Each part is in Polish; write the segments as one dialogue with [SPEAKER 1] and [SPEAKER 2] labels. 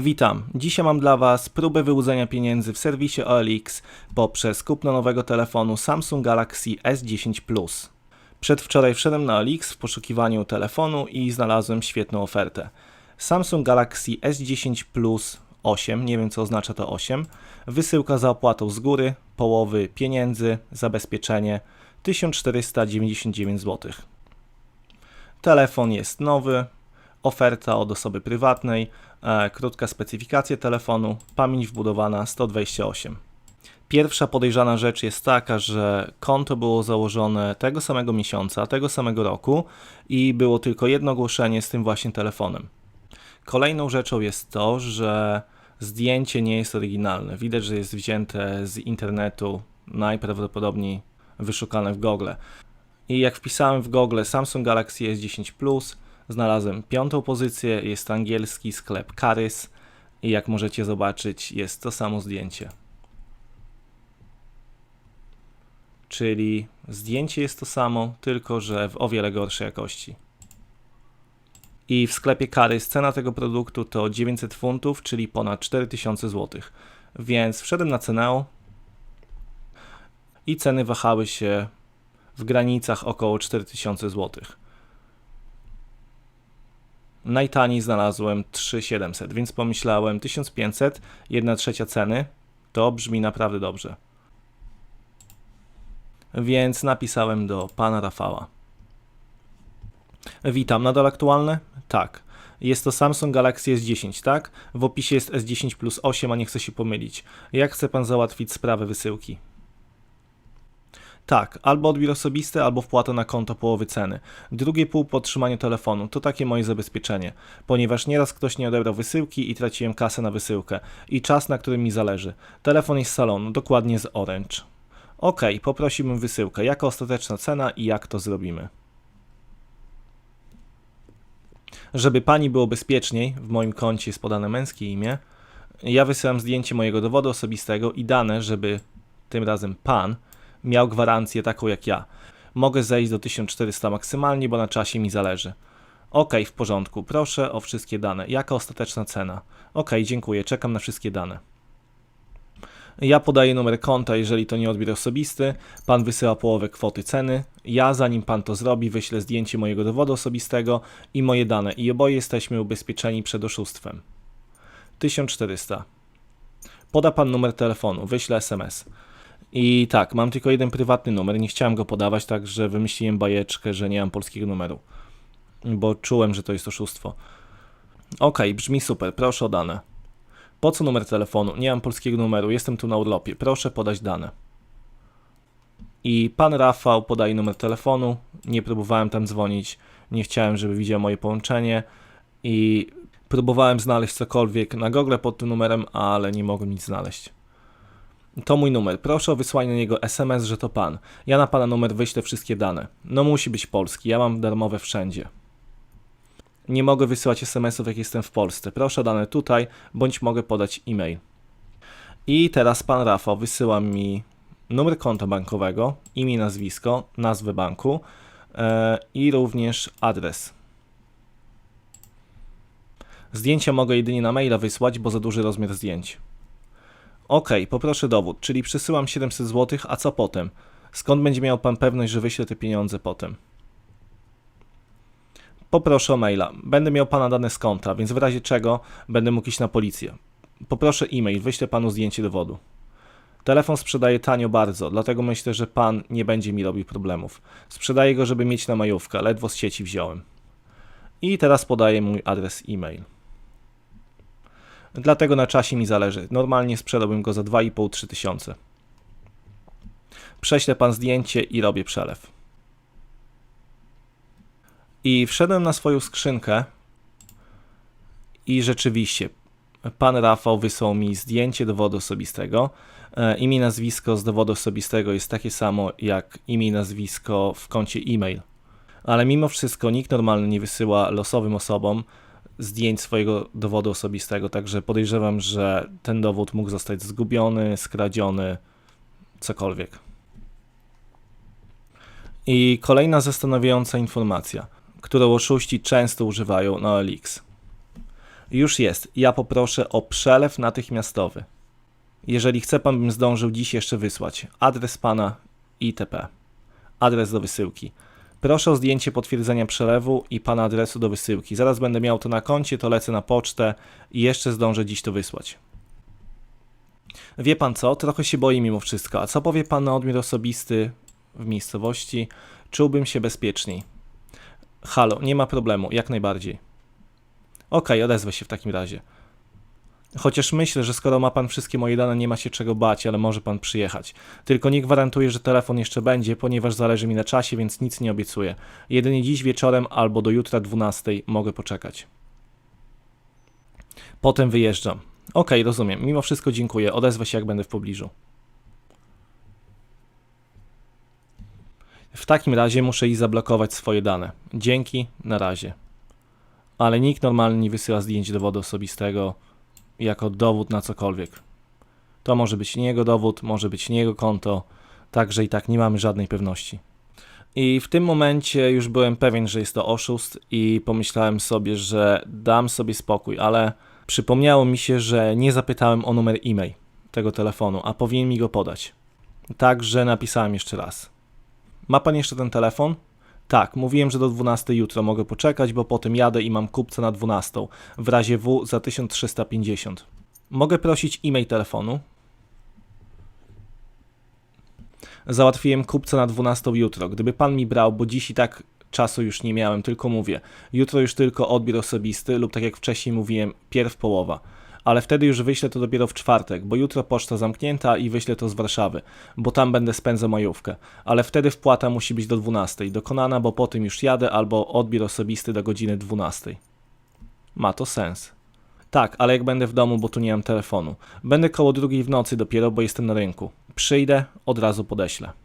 [SPEAKER 1] Witam. Dzisiaj mam dla Was próbę wyłudzenia pieniędzy w serwisie OLX poprzez kupno nowego telefonu Samsung Galaxy S10 Plus. Przedwczoraj wszedłem na OLX w poszukiwaniu telefonu i znalazłem świetną ofertę. Samsung Galaxy S10 Plus 8, nie wiem co oznacza to 8, wysyłka za opłatą z góry, połowy pieniędzy, zabezpieczenie 1499 zł. Telefon jest nowy, oferta od osoby prywatnej, krótka specyfikacja telefonu, pamięć wbudowana 128. Pierwsza podejrzana rzecz jest taka, że konto było założone tego samego miesiąca, tego samego roku i było tylko jedno ogłoszenie z tym właśnie telefonem. Kolejną rzeczą jest to, że zdjęcie nie jest oryginalne. Widać, że jest wzięte z internetu, najprawdopodobniej wyszukane w Google. I jak wpisałem w Google Samsung Galaxy S10 Plus, znalazłem piątą pozycję, jest angielski sklep Carys i jak możecie zobaczyć jest to samo zdjęcie. Czyli zdjęcie jest to samo, tylko że w o wiele gorszej jakości. I w sklepie Carys cena tego produktu to 900 funtów, czyli ponad 4000 zł. Więc wszedłem na cenę i ceny wahały się w granicach około 4000 zł. Najtaniej znalazłem 3700, więc pomyślałem 1500, 1 trzecia ceny, to brzmi naprawdę dobrze. Więc napisałem do pana Rafała. Witam, nadal aktualne? Tak. Jest to Samsung Galaxy S10, tak? W opisie jest S10 plus 8, a nie chcę się pomylić. Jak chce pan załatwić sprawę wysyłki? Tak, albo odbiór osobisty, albo wpłata na konto połowy ceny. Drugie pół po otrzymaniu telefonu. To takie moje zabezpieczenie, ponieważ nieraz ktoś nie odebrał wysyłki i traciłem kasę na wysyłkę i czas, na którym mi zależy. Telefon jest z salonu, dokładnie z Orange. Ok, poprosiłbym wysyłkę. Jaka ostateczna cena i jak to zrobimy? Żeby pani było bezpieczniej, w moim koncie jest podane męskie imię. Ja wysyłam zdjęcie mojego dowodu osobistego i dane, żeby tym razem pan miał gwarancję taką jak ja. Mogę zejść do 1400 maksymalnie, bo na czasie mi zależy. Ok, w porządku, proszę o wszystkie dane. Jaka ostateczna cena? Ok, dziękuję, czekam na wszystkie dane. Ja podaję numer konta, jeżeli to nie odbiór osobisty. Pan wysyła połowę kwoty ceny. Ja, zanim pan to zrobi, wyślę zdjęcie mojego dowodu osobistego i moje dane. I oboje jesteśmy ubezpieczeni przed oszustwem. 1400. Poda pan numer telefonu, wyślę SMS. I tak, mam tylko jeden prywatny numer, nie chciałem go podawać, także wymyśliłem bajeczkę, że nie mam polskiego numeru. Bo czułem, że to jest oszustwo. Ok, brzmi super, proszę o dane. Po co numer telefonu? Nie mam polskiego numeru, jestem tu na urlopie. Proszę podać dane. I pan Rafał podaje numer telefonu. Nie próbowałem tam dzwonić, nie chciałem, żeby widział moje połączenie. I próbowałem znaleźć cokolwiek na Google pod tym numerem, ale nie mogłem nic znaleźć. To mój numer. Proszę o wysłanie na niego SMS, że to pan. Ja na pana numer wyślę wszystkie dane. No musi być polski, ja mam darmowe wszędzie. Nie mogę wysyłać SMS-ów, jak jestem w Polsce. Proszę dane tutaj, bądź mogę podać e-mail. I teraz pan Rafał wysyła mi numer konta bankowego, imię, nazwisko, nazwę banku e, i również adres. Zdjęcia mogę jedynie na maila wysłać, bo za duży rozmiar zdjęć. Ok, poproszę dowód, czyli przesyłam 700 zł, a co potem? Skąd będzie miał pan pewność, że wyślę te pieniądze potem? Poproszę o maila. Będę miał pana dane z konta, więc w razie czego będę mógł iść na policję. Poproszę e-mail, wyślę panu zdjęcie dowodu. Telefon sprzedaję tanio bardzo, dlatego myślę, że pan nie będzie mi robił problemów. Sprzedaję go, żeby mieć na majówkę, ledwo z sieci wziąłem. I teraz podaję mój adres e-mail. Dlatego na czasie mi zależy. Normalnie sprzedałbym go za 2,5-3 tysiące. Prześlę pan zdjęcie i robię przelew. I wszedłem na swoją skrzynkę i rzeczywiście pan Rafał wysłał mi zdjęcie dowodu osobistego. E, Imię i nazwisko z dowodu osobistego jest takie samo jak imię i nazwisko w koncie e-mail. Ale mimo wszystko nikt normalny nie wysyła losowym osobom zdjęć swojego dowodu osobistego, także podejrzewam, że ten dowód mógł zostać zgubiony, skradziony, cokolwiek. I kolejna zastanawiająca informacja, którą oszuści często używają na OLX. Już jest. Ja poproszę o przelew natychmiastowy. Jeżeli chce pan, bym zdążył dziś jeszcze wysłać. Adres pana itp. Adres do wysyłki. Proszę o zdjęcie potwierdzenia przelewu i pana adresu do wysyłki. Zaraz będę miał to na koncie, to lecę na pocztę i jeszcze zdążę dziś to wysłać. Wie pan co? Trochę się boi mimo wszystko. A co powie pan na odmiar osobisty w miejscowości? Czułbym się bezpieczniej. Halo, nie ma problemu, jak najbardziej. Okej, odezwę się w takim razie. Chociaż myślę, że skoro ma pan wszystkie moje dane, nie ma się czego bać, ale może pan przyjechać. Tylko nie gwarantuję, że telefon jeszcze będzie, ponieważ zależy mi na czasie, więc nic nie obiecuję. Jedynie dziś wieczorem albo do jutra 12 mogę poczekać. Potem wyjeżdżam. Okej, rozumiem. Mimo wszystko dziękuję. Odezwę się, jak będę w pobliżu. W takim razie muszę i zablokować swoje dane. Dzięki, na razie. Ale nikt normalnie nie wysyła zdjęć dowodu osobistego jako dowód na cokolwiek. To może być nie jego dowód, może być nie jego konto, także i tak nie mamy żadnej pewności. I w tym momencie już byłem pewien, że jest to oszust i pomyślałem sobie, że dam sobie spokój, ale przypomniało mi się, że nie zapytałem o numer e-mail tego telefonu, a powinien mi go podać. Także napisałem jeszcze raz. Ma pan jeszcze ten telefon? Tak, mówiłem, że do 12 jutro mogę poczekać, bo potem jadę i mam kupca na 12, w razie W za 1350. Mogę prosić e-mail telefonu? Załatwiłem kupca na 12 jutro. Gdyby pan mi brał, bo dziś i tak czasu już nie miałem, tylko mówię. Jutro już tylko odbiór osobisty lub tak jak wcześniej mówiłem, pierw połowa. Ale wtedy już wyślę to dopiero w czwartek, bo jutro poczta zamknięta i wyślę to z Warszawy, bo tam będę spędzał majówkę. Ale wtedy wpłata musi być do 12 dokonana, bo po tym już jadę albo odbiór osobisty do godziny 12. Ma to sens. Tak, ale jak będę w domu, bo tu nie mam telefonu. Będę koło drugiej w nocy dopiero, bo jestem na rynku. Przyjdę, od razu podeślę.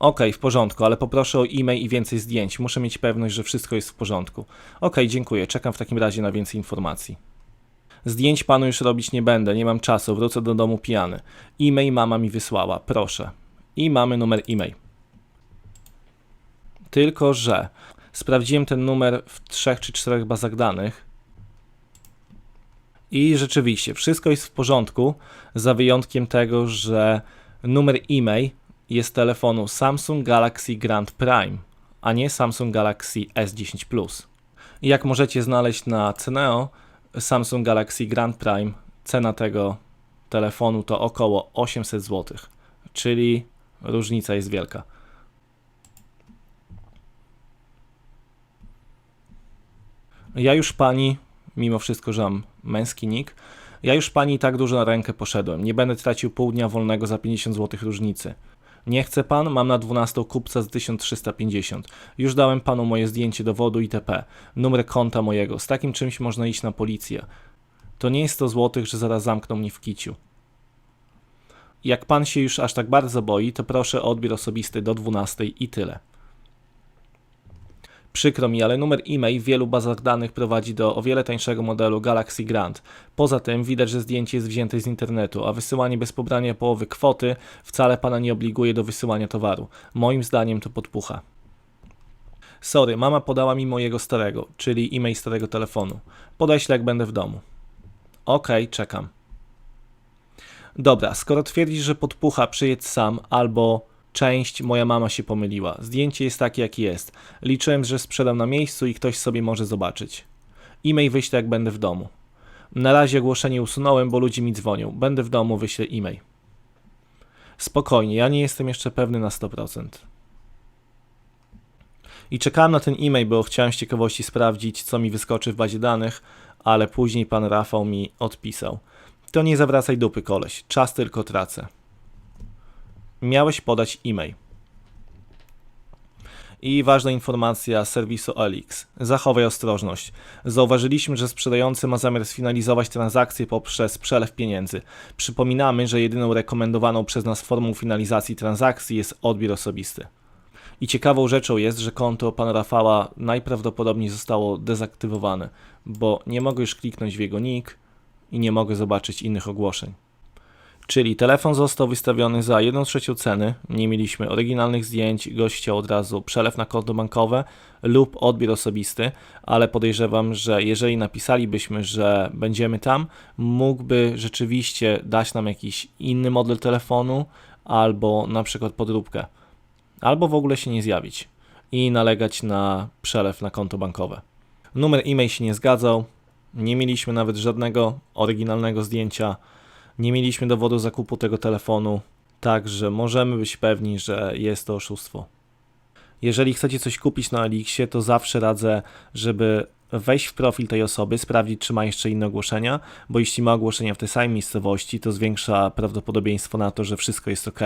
[SPEAKER 1] Okej, w porządku, ale poproszę o e-mail i więcej zdjęć. Muszę mieć pewność, że wszystko jest w porządku. Okej, dziękuję. Czekam w takim razie na więcej informacji. Zdjęć panu już robić nie będę, nie mam czasu, wrócę do domu pijany. E-mail mama mi wysłała, proszę. I mamy numer e-mail. Tylko, że sprawdziłem ten numer w trzech czy czterech bazach danych i rzeczywiście wszystko jest w porządku, za wyjątkiem tego, że numer e-mail jest telefonu Samsung Galaxy Grand Prime, a nie Samsung Galaxy S10 Plus. Jak możecie znaleźć na Ceneo, Samsung Galaxy Grand Prime, cena tego telefonu to około 800 zł, czyli różnica jest wielka. Ja już pani, mimo wszystko, że mam męski nick, ja już pani tak dużo na rękę poszedłem. Nie będę tracił pół dnia wolnego za 50 zł różnicy. Nie chce pan? Mam na 12 kupca z 1350. Już dałem panu moje zdjęcie dowodu itp. Numer konta mojego. Z takim czymś można iść na policję. To nie jest 100 złotych, że zaraz zamkną mnie w kiciu. Jak pan się już aż tak bardzo boi, to proszę o odbiór osobisty do 12 i tyle. Przykro mi, ale numer e-mail w wielu bazach danych prowadzi do o wiele tańszego modelu Galaxy Grand. Poza tym widać, że zdjęcie jest wzięte z internetu, a wysyłanie bez pobrania połowy kwoty wcale pana nie obliguje do wysyłania towaru. Moim zdaniem to podpucha. Sorry, mama podała mi mojego starego, czyli e-mail starego telefonu. Podeślę jak będę w domu. Okej, okay, czekam. Dobra, skoro twierdzisz, że podpucha, przyjedź sam albo część moja mama się pomyliła. Zdjęcie jest takie, jakie jest. Liczyłem, że sprzedam na miejscu i ktoś sobie może zobaczyć. E-mail wyślę, jak będę w domu. Na razie ogłoszenie usunąłem, bo ludzie mi dzwonią. Będę w domu, wyślę e-mail. Spokojnie, ja nie jestem jeszcze pewny na 100%. I czekałem na ten e-mail, bo chciałem z ciekawości sprawdzić, co mi wyskoczy w bazie danych, ale później pan Rafał mi odpisał. To nie zawracaj dupy, koleś. Czas tylko tracę miałeś podać e-mail. I ważna informacja z serwisu OLX. Zachowaj ostrożność. Zauważyliśmy, że sprzedający ma zamiar sfinalizować transakcję poprzez przelew pieniędzy. Przypominamy, że jedyną rekomendowaną przez nas formą finalizacji transakcji jest odbiór osobisty. I ciekawą rzeczą jest, że konto pana Rafała najprawdopodobniej zostało dezaktywowane, bo nie mogę już kliknąć w jego nick i nie mogę zobaczyć innych ogłoszeń. Czyli telefon został wystawiony za 1 trzecią ceny, nie mieliśmy oryginalnych zdjęć, gość chciał od razu przelew na konto bankowe lub odbiór osobisty, ale podejrzewam, że jeżeli napisalibyśmy, że będziemy tam, mógłby rzeczywiście dać nam jakiś inny model telefonu albo na przykład podróbkę, albo w ogóle się nie zjawić i nalegać na przelew na konto bankowe. Numer e-mail się nie zgadzał, nie mieliśmy nawet żadnego oryginalnego zdjęcia, nie mieliśmy dowodu zakupu tego telefonu, także możemy być pewni, że jest to oszustwo. Jeżeli chcecie coś kupić na Elixie, to zawsze radzę, żeby wejść w profil tej osoby, sprawdzić, czy ma jeszcze inne ogłoszenia, bo jeśli ma ogłoszenia w tej samej miejscowości, to zwiększa prawdopodobieństwo na to, że wszystko jest ok.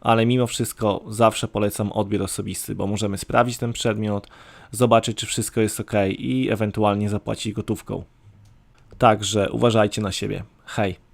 [SPEAKER 1] Ale mimo wszystko zawsze polecam odbiór osobisty, bo możemy sprawdzić ten przedmiot, zobaczyć, czy wszystko jest ok i ewentualnie zapłacić gotówką. Także uważajcie na siebie. Hej.